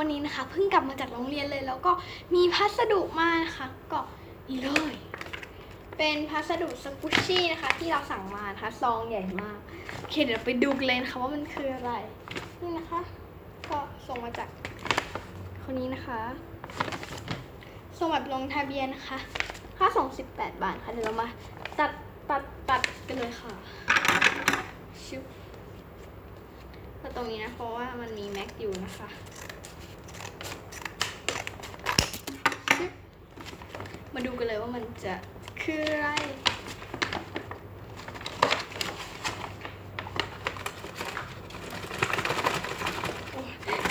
วันนี้นะคะเพิ่งกลับมาจากโรงเรียนเลย แล้วก็มีพัสดุมานะคะก็นี่เลย เป็นพัสดุสกุชชี่นะคะ ที่เราสั่งมานะคะซองใหญ่มากโอเคเดี๋ยวไปดูกันเลยนะคะว่ามันคืออะไรนี่นะคะ ก็ส่งมาจากคนนี้นะคะส่งแบบลงทะเบียนนะคะค่าส่ง18 บาทค่ะเดี๋ยวเรามาตัดตัดตัดกันเลยค่ะชิบมาตรงนี้นะเพราะว่ามันมีแม็กอยู่นะคะชิบ มาดูกันเลยว่ามันจะคืออะไร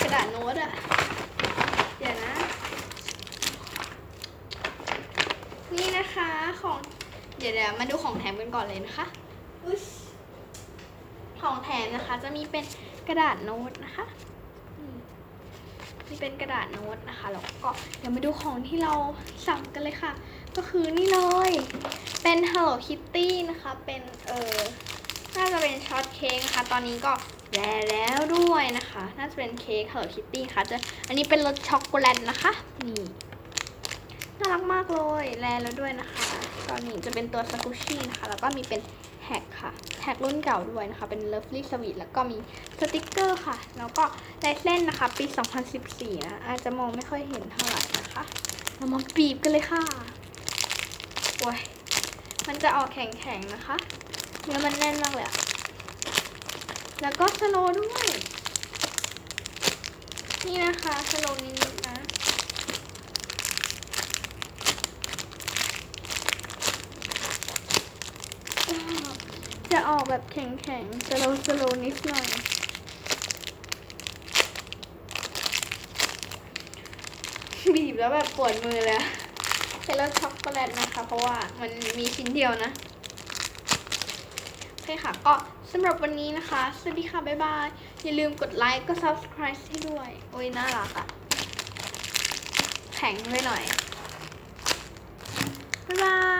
กระดาษโน้ตอะเดี๋ยวนะ นี่นะคะของ เดี๋ยวเดี๋ยวมาดูของแถมกันก่อนเลยนะคะของแถมนะคะจะมีเป็นกระดาษโน้ตนะคะ นี่เป็นกระดาษโน้ตนะคะแล้วก็เดี๋ยวมาดูของที่เราสั่งกันเลยค่ะ ก็คือนี่เลย เป็น Hello Kitty นะคะ เป็นเออน่าจะเป็นช็อตเค้กนะคะ ตอนนี้ก็แลแล้วด้วยนะคะ น่าจะเป็นเค้ก Hello Kitty ค่ะจะอันนี้เป็นรสช็อกโกแลตนะคะ นี่น่ารักมากเลยแลแล้วด้วยนะคะ ตอนนี้จะเป็นตัวสกุชชี่นะคะ แล้วก็มีเป็นแท็กค่ะ แท็กรุ่นเก่าด้วยนะคะ เป็น Lovely Sweet แล้วก็มีสติกเกอร์ค่ะ แล้วก็ลายเส้นนะคะ ปี 2014 นะ อาจจะมองไม่ค่อยเห็นเท่าไหร่นะคะ เรามาบีบกันเลยค่ะโอ้ยมันจะออกแข็งๆนะคะแล้วมันแน่นมากเลยอะแล้วก็สโลด้วย นี่นะคะสโลนิดๆนะ จะออกแบบแข็งๆสโลสโลนิดหน่อย บีบแล้วแบบปวดมือเลยเป็นรสช็อกโกแลตนะคะ เพราะว่ามันมีชิ้นเดียวนะโอเคค่ะ ก็สำหรับวันนี้นะคะ สวัสดีค่ะ บ๊ายบาย อย่าลืมกดไลค์ก็ subscribe ให้ด้วย โอ้ย น่ารักอะแข็งด้วยหน่อย บ๊ายบาย